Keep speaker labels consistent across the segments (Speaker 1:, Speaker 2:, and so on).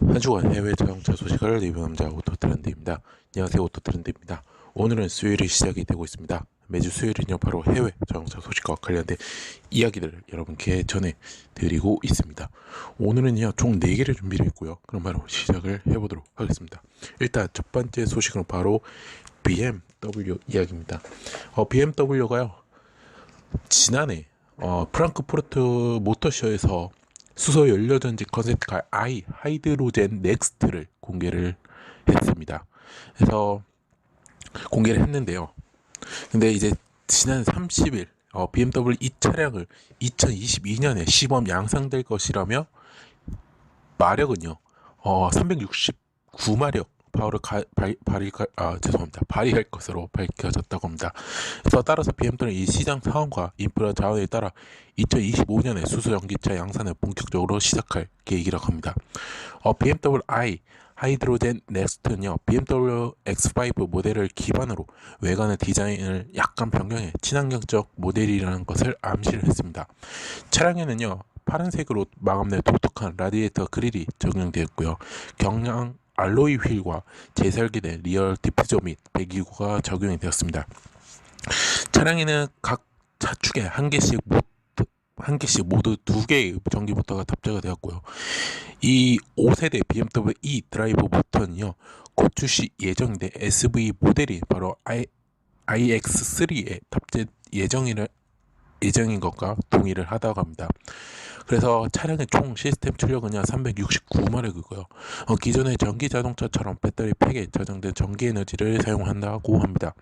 Speaker 1: 한 주간 해외 자동차 소식을 리뷰남자 오토트렌드입니다. 안녕하세요 오토트렌드입니다. 오늘은 수요일이 시작이 되고 있습니다. 매주 수요일은요 바로 해외 자동차 소식과 관련된 이야기들을 여러분께 전해드리고 있습니다. 오늘은요 총 4개를 준비를 했고요. 그럼 바로 시작을 해보도록 하겠습니다. 일단 첫 번째 소식은 바로 BMW 이야기입니다. 어, BMW가요 지난해 어, 프랑크푸르트 모터쇼에서 수소 연료전지 컨셉트카 i 하이드로젠 넥스트를 공개를 했습니다. 그래서 공개를 했는데요. 근데 이제 지난 30일 어, BMW 이 차량을 2022년에 시범 양상될 것이라며 마력은요. 어, 369마력 파워를 가, 발, 발휘, 아, 죄송합니다. 발휘할 것으로 밝혀졌다고 합니다. 그래서 따라서 BMW는 이 시장 상황과 인프라 자원에 따라 2025년에 수소 전기차 양산을 본격적으로 시작할 계획이라고 합니다. 어, BMW i 하이드로젠 넥스트는요, BMW X5 모델을 기반으로 외관의 디자인을 약간 변경해 친환경적 모델이라는 것을 암시를 했습니다. 차량에는요, 파란색으로 마감된 독특한 라디에이터 그릴이 적용되었고요. 경량 알로이 휠과 재설계된 리얼 디퓨저 및 배기구가 적용이 되었습니다. 차량에는 각 차축에 한 개씩 한 개씩 모두 두 개의 전기 모터가 탑재가 되었고요. 이 5세대 BMW E 드라이브 모터는요, 곧 출시 예정인데 SV 모델이 바로 i, iX3에 탑재 예정이라 예정인 것과 동의를 하다고 합니다. 그래서 차량의 총 시스템 출력은요 369마력이고요. 어, 기존의 전기 자동차처럼 배터리 팩에 저장된 전기 에너지를 사용한다고 합니다.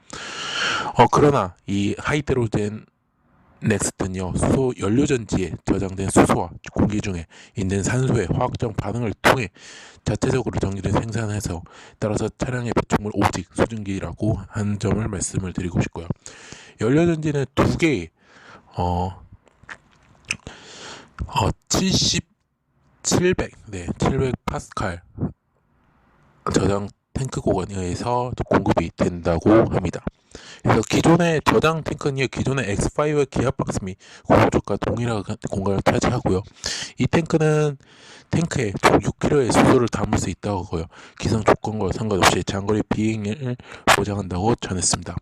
Speaker 1: 어, 그러나 이 하이드로젠 넥스트는요 수소 연료 전지에 저장된 수소와 공기 중에 있는 산소의 화학적 반응을 통해 자체적으로 전기를 생산해서 따라서 차량의 배출물 오직 수증기라고 한 점을 말씀을 드리고 싶고요. 연료 전지는 두 개의 어, 어, 70, 700, 네, 700 파스칼 저장 탱크 공간에 의해서 공급이 된다고 합니다. 그래서 기존의 저장 탱크는 기존의 X5의 기압박스 및 고속조과 동일한 공간을 차지하고요. 이 탱크는 탱크에 총 6kg의 수소를 담을 수 있다고 하고요. 기상 조건과 상관없이 장거리 비행을 보장한다고 전했습니다.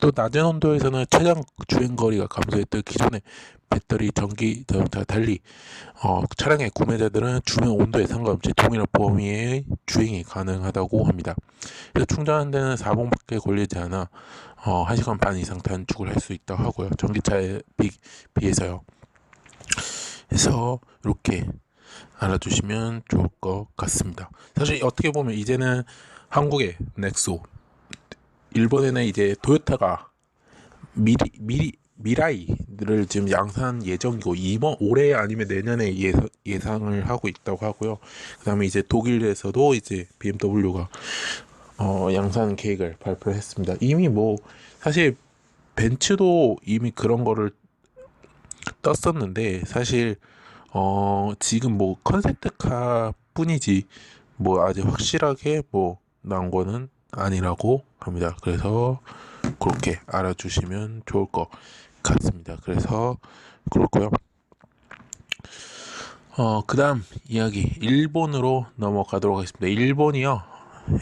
Speaker 1: 또 낮은 온도에서는 최장 주행 거리가 감소했던 기존의 배터리 전기 자동차 달리 어, 차량의 구매자들은 주행 온도에 상관없이 동일한 범위의 주행이 가능하다고 합니다. 그래서 충전하는 데는 4분밖에 걸리지 않아 어, 1시간 반 이상 단축을 할 수 있다고 하고요. 전기차에 비, 비해서요. 그래서 이렇게 알아두시면 좋을 것 같습니다. 사실 어떻게 보면 이제는 한국의 넥소, 일본에는 이제 토요타가 미리 미리 미라이를 지금 양산 예정이고 이번 올해 아니면 내년에 예상, 예상 을 하고 있다고 하고요. 그다음에 이제 독일에서도 이제 BMW가 어, 양산 계획을 발표했습니다. 이미 뭐 사실 벤츠도 이미 그런 거를 떴었는데 사실 어 지금 뭐 컨셉트카 뿐이지 뭐 아직 확실하게 뭐 나온 거는 아니라고 합니다. 그래서 그렇게 알아주시면 좋을 것 같습니다. 그래서 그렇고요. 어, 그 다음 이야기 일본으로 넘어가도록 하겠습니다. 일본이요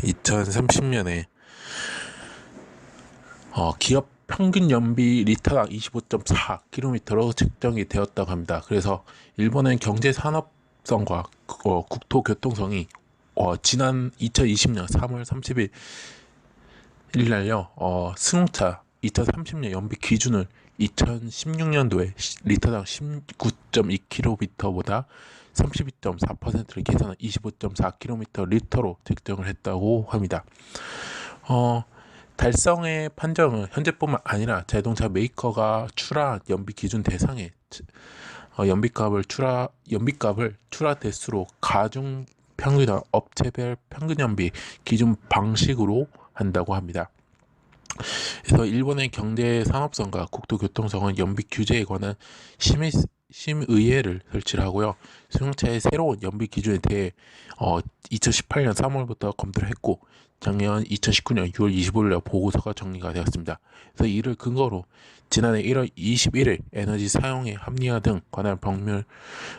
Speaker 1: 2030년에 어, 기업 평균 연비 리터당 25.4km로 측정이 되었다고 합니다. 그래서 일본은 경제 산업성과 어, 국토 교통성이 어, 지난 2020년 3월 30일 일날요 어, 승용차 2030년 연비 기준을 2016년도에 리터당 19.2km보다 32.4%를 계산한 25.4km 리터로 측정을 했다고 합니다. 어, 달성의 판정은 현재뿐만 아니라 자동차 메이커가 출하 연비 기준 대상의 어, 연비값을 출하 연비값을 출하 대수로 가중 평균 업체별 평균 연비 기준 방식으로 한다고 합니다. 그래서 일본의 경제 산업성과 국토 교통성은 연비 규제에 관한 심의 심의회를 설치를 하고요. 승용차의 새로운 연비 기준에 대해 어, 2018년 3월부터 검토를 했고 작년 2019년 6월 25일 보고서가 정리가 되었습니다. 그래서 이를 근거로 지난해 1월 21일 에너지 사용의 합리화 등 관할 법률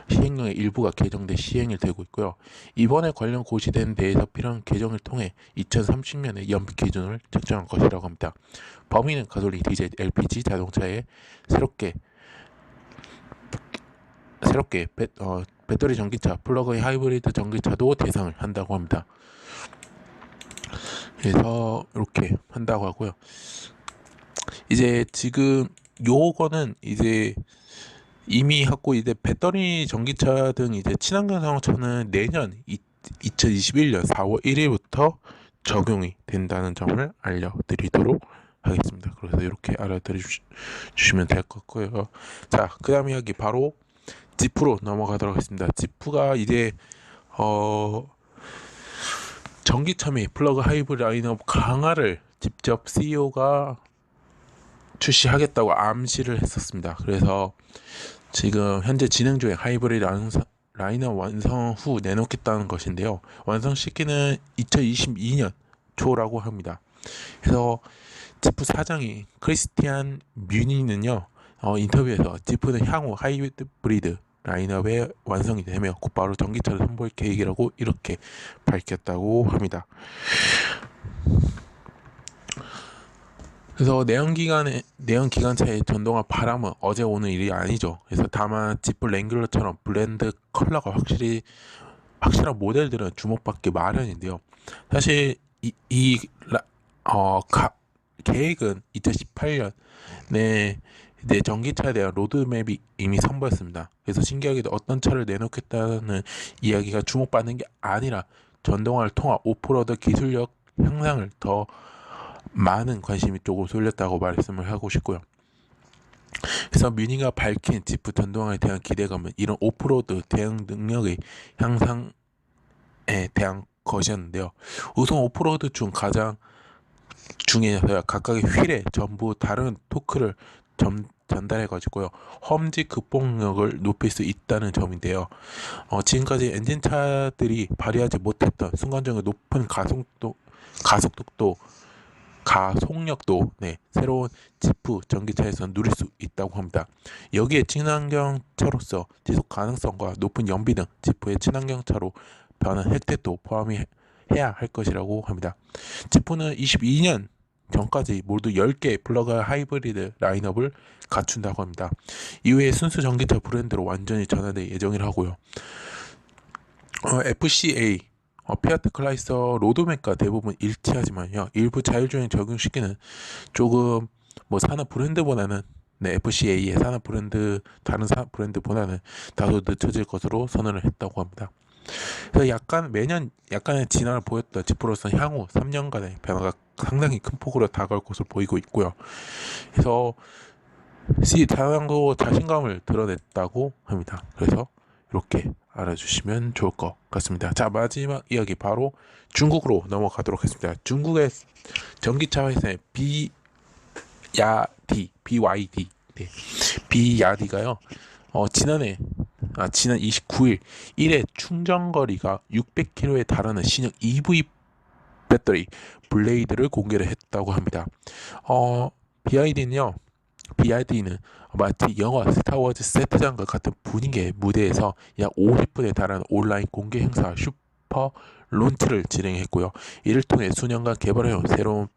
Speaker 1: 시행령의 일부가 개정돼 시행이 되고 있고요. 이번에 관련 고시된 데에서 필요한 개정을 통해 2030년에 연비 기준을 책정할 것이라고 합니다. 범위는 가솔린, 디젤, LPG 자동차에 새롭게 새롭게 배, 어, 배터리 전기차, 플러그인 하이브리드 전기차도 대상을 한다고 합니다. 그래서 이렇게 한다고 하고요. 이제 지금 요거는 이제 이미 하고 이제 배터리 전기차 등 이제 친환경 자동차는 내년 2021년 4월 1일부터 적용이 된다는 점을 알려드리도록 하겠습니다. 그래서 이렇게 알아들여 주시면 될 것 같고요. 자, 그 다음 이야기 바로 지프로 넘어가도록 하겠습니다. 지프가 이제 어 전기차 및 플러그 하이브리드 라인업 강화를 직접 CEO가 출시하겠다고 암시를 했었습니다. 그래서 지금 현재 진행 중에 하이브리드 라인업 완성 후 내놓겠다는 것인데요. 완성 시기는 2022년 초라고 합니다. 그래서 지프 사장이 크리스티안 뮤니는요 어, 인터뷰에서 지프는 향후 하이브리드 라인업의 완성이 되며 곧바로 전기차를 선보일 계획이라고 이렇게 밝혔다고 합니다. 그래서 내연기관의 내연기관차의 전동화 바람은 어제 오는 일이 아니죠. 그래서 다만 지프 랭글러처럼 브랜드 컬러가 확실히 확실한 모델들은 주목받기 마련인데요. 사실 이, 이 어, 가, 계획은 2018년에 이제 전기차에 대한 로드맵이 이미 선보였습니다. 그래서 신기하게도 어떤 차를 내놓겠다는 이야기가 주목받는 게 아니라 전동화를 통한 오프로드 기술력 향상을 더 많은 관심이 쪽으로 쏠렸다고 말씀을 하고 싶고요. 그래서 뮤니가 밝힌 지프 전동화에 대한 기대감은 이런 오프로드 대응 능력의 향상에 대한 것이었는데요. 우선 오프로드 중 가장 중에서 각각의 휠에 전부 다른 토크를 전, 전달해 가지고요 험지 극복력을 높일 수 있다는 점인데요 어, 지금까지 엔진차들이 발휘하지 못했던 순간적인 높은 가속도 가속도도 가속력도 네, 새로운 지프 전기차에서 누릴 수 있다고 합니다. 여기에 친환경 차로서 지속 가능성과 높은 연비 등 지프의 친환경 차로 변한 혜택도 포함해야 할 것이라고 합니다. 지프는 22년 전까지 모두 10개의 플러그 하이브리드 라인업을 갖춘다고 합니다. 이후에 순수 전기차 브랜드로 완전히 전환될 예정이라고요. 어, FCA 어, 피아트 클라이서 로드맵과 대부분 일치하지만요. 일부 자율주행 적용시키는 조금 뭐 산업 브랜드보다는 네, FCA의 산업 브랜드 다른 사 브랜드보다는 다소 늦춰질 것으로 선언을 했다고 합니다. 그래서 약간 매년 약간의 진화를 보였던 지프로서 향후 3년간의 변화가 상당히 큰 폭으로 다가올 것으로 보이고 있고요. 그래서 C 다양도 자신감을 드러냈다고 합니다. 그래서 이렇게 알아주시면 좋을 것 같습니다. 자 마지막 이야기 바로 중국으로 넘어가도록 하겠습니다. 중국의 전기차 회사의 비야디 BYD 네. 비야디가요. 어, 지난해 아, 지난 29일 1회 충전 거리가 600km에 달하는 신형 EV 배터리 블레이드를 공개를 했다고 합니다. 어, BID는요. BID는 마치 영화 스타워즈 세트장과 같은 분위기의 무대에서 약 50분에 달하는 온라인 공개 행사 슈퍼 론치를 진행했고요. 이를 통해 수년간 개발해온 새로운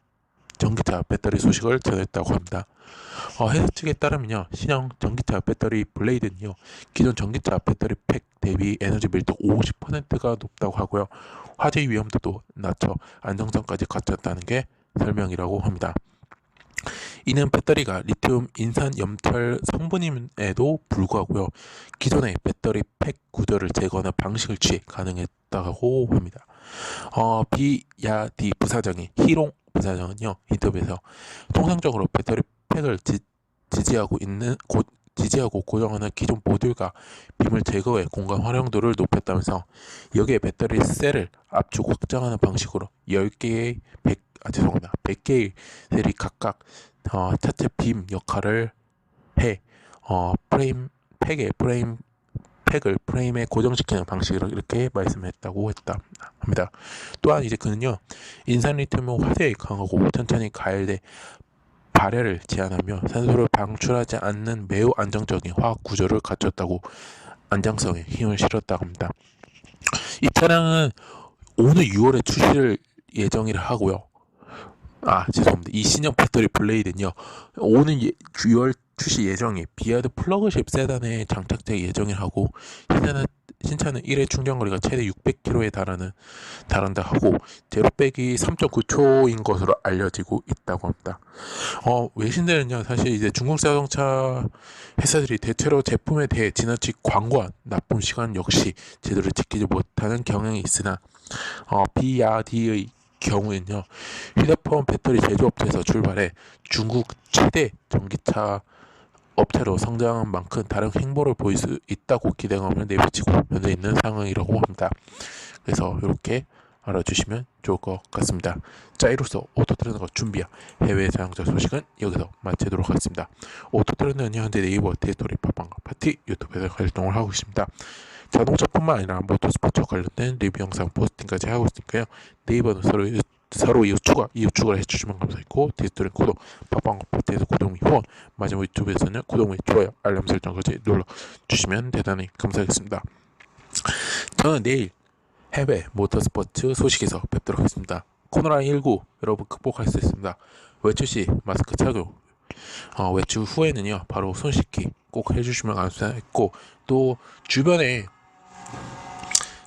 Speaker 1: 전기차 배터리 소식을 전했다고 합니다. 어, 회사 측에 따르면요, 신형 전기차 배터리 블레이드는요, 기존 전기차 배터리 팩 대비 에너지 밀도 50%가 높다고 하고요, 화재 위험도도 낮춰 안정성까지 갖췄다는 게 설명이라고 합니다. 이는 배터리가 리튬 인산 염철 성분임에도 불구하고요. 기존의 배터리 팩 구조를 제거하는 방식을 취해 가능했다고 합니다. 어, 비야디 부사장이 히롱 부사장은요 인터뷰에서 통상적으로 배터리 팩을 지, 지지하고 있는 고, 지지하고 고정하는 기존 모듈과 빔을 제거해 공간 활용도를 높였다면서 여기에 배터리 셀을 압축 확장하는 방식으로 10개의 100, 아, 죄송합니다. 100개의 셀이 각각 어, 차체 빔 역할을 해 어, 프레임 팩에 프레임 팩을 프레임에 고정시키는 방식으로 이렇게 말씀했다고 했다 합니다. 또한 이제 그는요 인산 리튬은 화재에 강하고 천천히 가열돼 발열을 제한하며 산소를 방출하지 않는 매우 안정적인 화학 구조를 갖췄다고 안정성에 힘을 실었다고 합니다. 이 차량은 오늘 6월에 출시를 예정이라 하고요. 아 죄송합니다. 이 신형 배터리 블레이드는요 오는 예, 6월 출시 예정이 비아드 플러그십 세단에 장착될 예정이라 하고 신차는 신차는 1회 충전 거리가 최대 600km에 달하는 달한다 하고 제로백이 3.9초인 것으로 알려지고 있다고 합니다. 어 외신들은요 사실 이제 중국 자동차 회사들이 대체로 제품에 대해 지나치 광고한 납품 시간 역시 제대로 지키지 못하는 경향이 있으나 어 비아디의 경우에는요 휴대폰 배터리 제조업체에서 출발해 중국 최대 전기차 업체로 성장한 만큼 다른 행보를 보일 수 있다고 기대감을 내비치고 현재 있는 상황이라고 합니다. 그래서 이렇게 알아주시면 좋을 것 같습니다. 자, 이로써 오토트렌드가 준비한 해외 자동차 소식은 여기서 마치도록 하겠습니다. 오토트렌드는 현재 네이버 테이토리 팟빵과 파티 유튜브에서 활동을 하고 있습니다. 자동차뿐만 아니라 모터스포츠와 관련된 리뷰 영상 포스팅까지 하고 있으니까요. 네이버는 서로 유- 서로 이웃 추가, 이웃 추가를 해주시면 감사하고 디지털은 구독, 팟빵 파티에서 구독 및 후원, 마지막 유튜브에서는 구독 및 좋아요, 알람 설정까지 눌러주시면 대단히 감사하겠습니다. 저는 내일 해외 모터스포츠 소식에서 뵙도록 하겠습니다. 코로나19 여러분 극복할 수 있습니다. 외출 시 마스크 착용, 어, 외출 후에는요 바로 손 씻기 꼭 해주시면 감사했고 또 주변에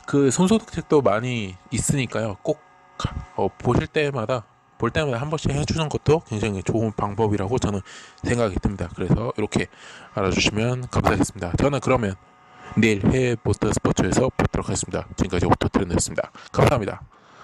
Speaker 1: 그 손소독책도 많이 있으니까요 꼭 어, 보실 때마다 볼 때마다 한 번씩 해주는 것도 굉장히 좋은 방법이라고 저는 생각이 듭니다. 그래서 이렇게 알아주시면 감사하겠습니다. 저는 그러면 내일 해외 모터스포츠에서 뵙도록 하겠습니다. 지금까지 오토트렌드였습니다. 감사합니다.